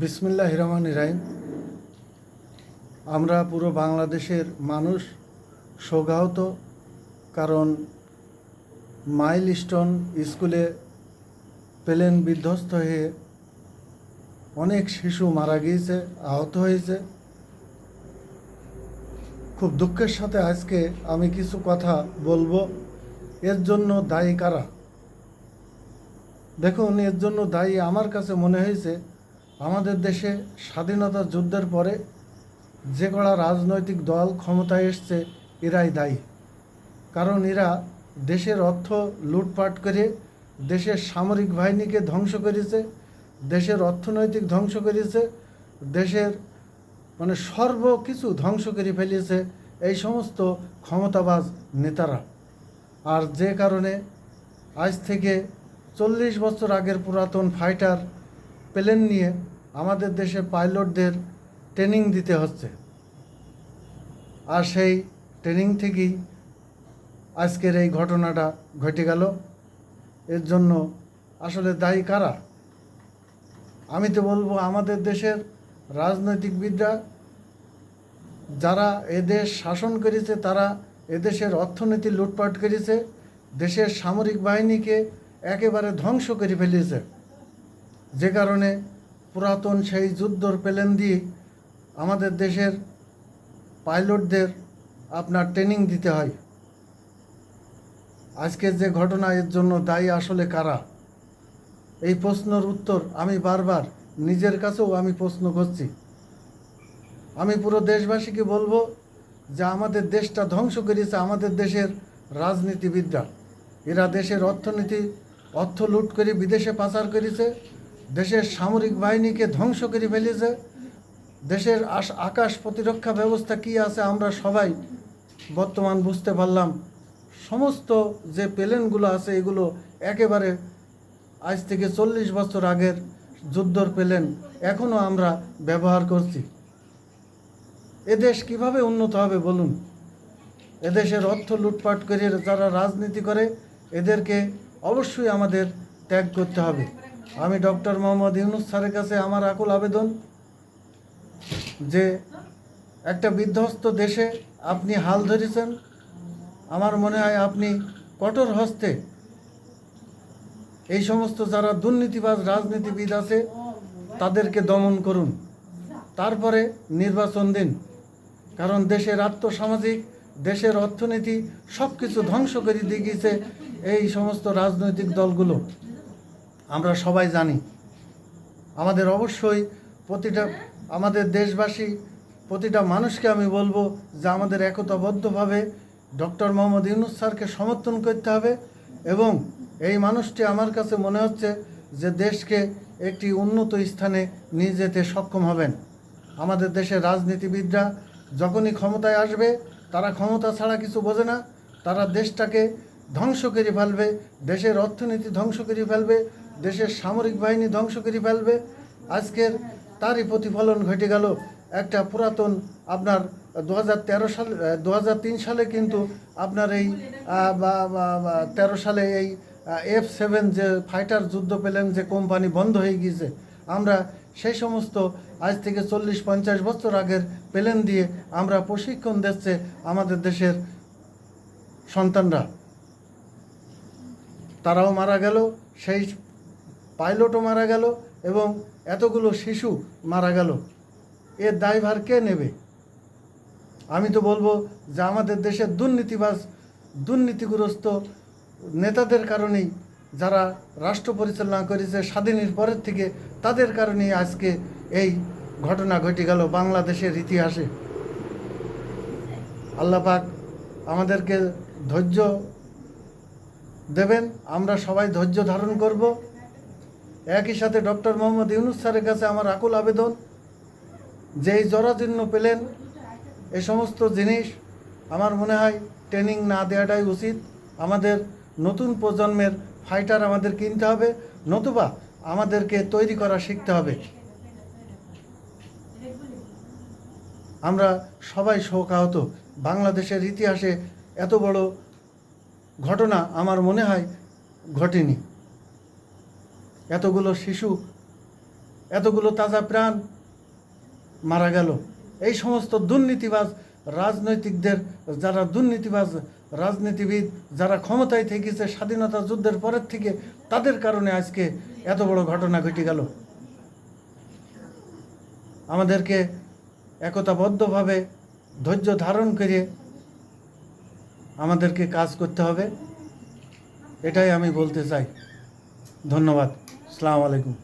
বিসমিল্লাহ রহমান রাহিম আমরা পুরো বাংলাদেশের মানুষ শোকাহত কারণ মাইল স্টোন স্কুলে প্লেন বিধ্বস্ত হয়ে অনেক শিশু মারা গিয়েছে, আহত হয়েছে। খুব দুঃখের সাথে আজকে আমি কিছু কথা বলব। এর জন্য দায়ী কারা? দেখুন, এর জন্য দায়ী আমার কাছে মনে হয়েছে আমাদের দেশে স্বাধীনতা যুদ্ধের পরে যে কড়া রাজনৈতিক দল ক্ষমতায় এসছে, এরাই দায়ী। কারণ এরা দেশের অর্থ লুটপাট করে, দেশের সামরিক বাহিনীকে ধ্বংস করেছে, দেশের অর্থনৈতিক ধ্বংস করেছে, দেশের মানে সর্ব কিছু ধ্বংস করে ফেলেছে এই সমস্ত ক্ষমতাবাজ নেতারা। আর যে কারণে আজ থেকে চল্লিশ বছর আগের পুরাতন ফাইটার প্লেন নিয়ে আমাদের দেশে পাইলটদের ট্রেনিং দিতে হচ্ছে। আর সেই ট্রেনিং থেকেই আজকের এই ঘটনাটা ঘটে গেল। এর জন্য আসলে দায়ী কারা? আমি তো বলব আমাদের দেশের রাজনৈতিকবিদরা, যারা এদেশ শাসন করেছে, তারা এদেশের অর্থনীতি লুটপাট করেছে, দেশের সামরিক বাহিনীকে একেবারে ধ্বংস করে ফেলেছে। যে কারণে পুরাতন সেই যুদ্ধর প্লেন দিয়ে আমাদের দেশের পাইলটদের আপনার ট্রেনিং দিতে হয়। আজকের যে ঘটনা, এর জন্য দায়ী আসলে কারা? এই প্রশ্নের উত্তর আমি বারবার নিজের কাছেও আমি প্রশ্ন করছি। আমি পুরো দেশবাসীকে বলব যে আমাদের দেশটা ধ্বংস করেছে আমাদের দেশের রাজনীতিবিদরা। এরা দেশের অর্থনীতি, অর্থ লুট করে বিদেশে পাচার করেছে। দেশের সামরিক বাহিনীকে ধ্বংস করে ফেলেছে। দেশের আকাশ প্রতিরক্ষা ব্যবস্থা কী আছে আমরা সবাই বর্তমান বুঝতে পারলাম। সমস্ত যে প্লেনগুলো আছে এগুলো একেবারে আজ থেকে চল্লিশ বছর আগের যুদ্ধর প্লেন এখনও আমরা ব্যবহার করছি। এদেশ কীভাবে উন্নত হবে বলুন? এদেশের অর্থ লুটপাট করে যারা রাজনীতি করে, এদেরকে অবশ্যই আমাদের ত্যাগ করতে হবে। আমি ডক্টর মোহাম্মদ ইউনুস স্যারের কাছে আমার আকুল আবেদন যে একটা বিধ্বস্ত দেশে আপনি হাল ধরেছেন। আমার মনে হয় আপনি কঠোর হস্তে এই সমস্ত যারা দুর্নীতিবাজ রাজনীতিবিদ আছে, তাদেরকে দমন করুন। তারপরে নির্বাচন দিন। কারণ দেশের আত্মসামাজিক দেশের অর্থনীতি সব কিছু ধ্বংস করে দিয়ে গিয়েছে এই সমস্ত রাজনৈতিক দলগুলো। আমরা সবাই জানি। আমাদের অবশ্যই প্রতিটা আমাদের দেশবাসী, প্রতিটা মানুষকে আমি বলব যে আমাদের একতাবদ্ধভাবে ডক্টর মোহাম্মদ ইউনুস স্যারকে সমর্থন করতে হবে এবং এই মানুষটি আমার কাছে মনে হচ্ছে যে দেশকে একটি উন্নত স্থানে নিয়ে যেতে সক্ষম হবেন। আমাদের দেশের রাজনীতিবিদরা যখনই ক্ষমতায় আসবে, তারা ক্ষমতা ছাড়া কিছু বোঝে না। তারা দেশটাকে ধ্বংস করে ফেলবে, দেশের অর্থনীতি ধ্বংস করে ফেলবে, দেশের সামরিক বাহিনী ধ্বংস করে ফেলবে। আজকের তারই প্রতিফলন ঘটে গেল একটা পুরাতন আপনার দু তেরো সালে দু সালে কিন্তু আপনার এই তেরো সালে এই এফ সেভেন যে ফাইটার যুদ্ধ পেলেন, যে কোম্পানি বন্ধ হয়ে গিয়েছে, আমরা সেই সমস্ত আজ থেকে চল্লিশ পঞ্চাশ বছর আগের প্লেন দিয়ে আমরা প্রশিক্ষণ দিচ্ছে আমাদের দেশের সন্তানরা। তারাও মারা গেল, সেই পাইলটও মারা গেল এবং এতগুলো শিশু মারা গেল। এর দায়ভার কে নেবে? আমি তো বলব যে আমাদের দেশের দুর্নীতিবাজ, দুর্নীতিগ্রস্ত নেতাদের কারণেই যারা রাষ্ট্র পরিচালনা করেছে স্বাধীনের পরের থেকে, তাদের কারণেই আজকে এই ঘটনা ঘটে গেল বাংলাদেশের ইতিহাসে। আল্লাহ পাক আমাদেরকে ধৈর্য দেবেন, আমরা সবাই ধৈর্য ধারণ করব। একই সাথে ডক্টর মোহাম্মদ ইউনুস স্যারের কাছে আমার আকুল আবেদন যে এই জরাজীর্ণ পেলেন এ সমস্ত জিনিস, আমার মনে হয় ট্রেনিং না দেওয়াটাই উচিত। আমাদের নতুন প্রজন্মের ফাইটার আমাদের কিনতে হবে, নতুবা আমাদেরকে তৈরি করা শিখতে হবে। আমরা সবাই শোকাহত। বাংলাদেশের ইতিহাসে এত বড় ঘটনা আমার মনে হয় ঘটেনি। এতগুলো শিশু, এতগুলো তাজা প্রাণ মারা গেল। এই সমস্ত দুর্নীতিবাজ রাজনৈতিকদের, যারা দুর্নীতিবাজ রাজনীতিবিদ, যারা ক্ষমতায় থেকেছে স্বাধীনতা যুদ্ধের পরের থেকে, তাদের কারণে আজকে এত বড় ঘটনা ঘটে গেল। আমাদেরকে একতাবদ্ধভাবে ধৈর্য ধারণ করে আমাদেরকে কাজ করতে হবে। এটাই আমি বলতে চাই। ধন্যবাদ। সালাম আলাইকুম।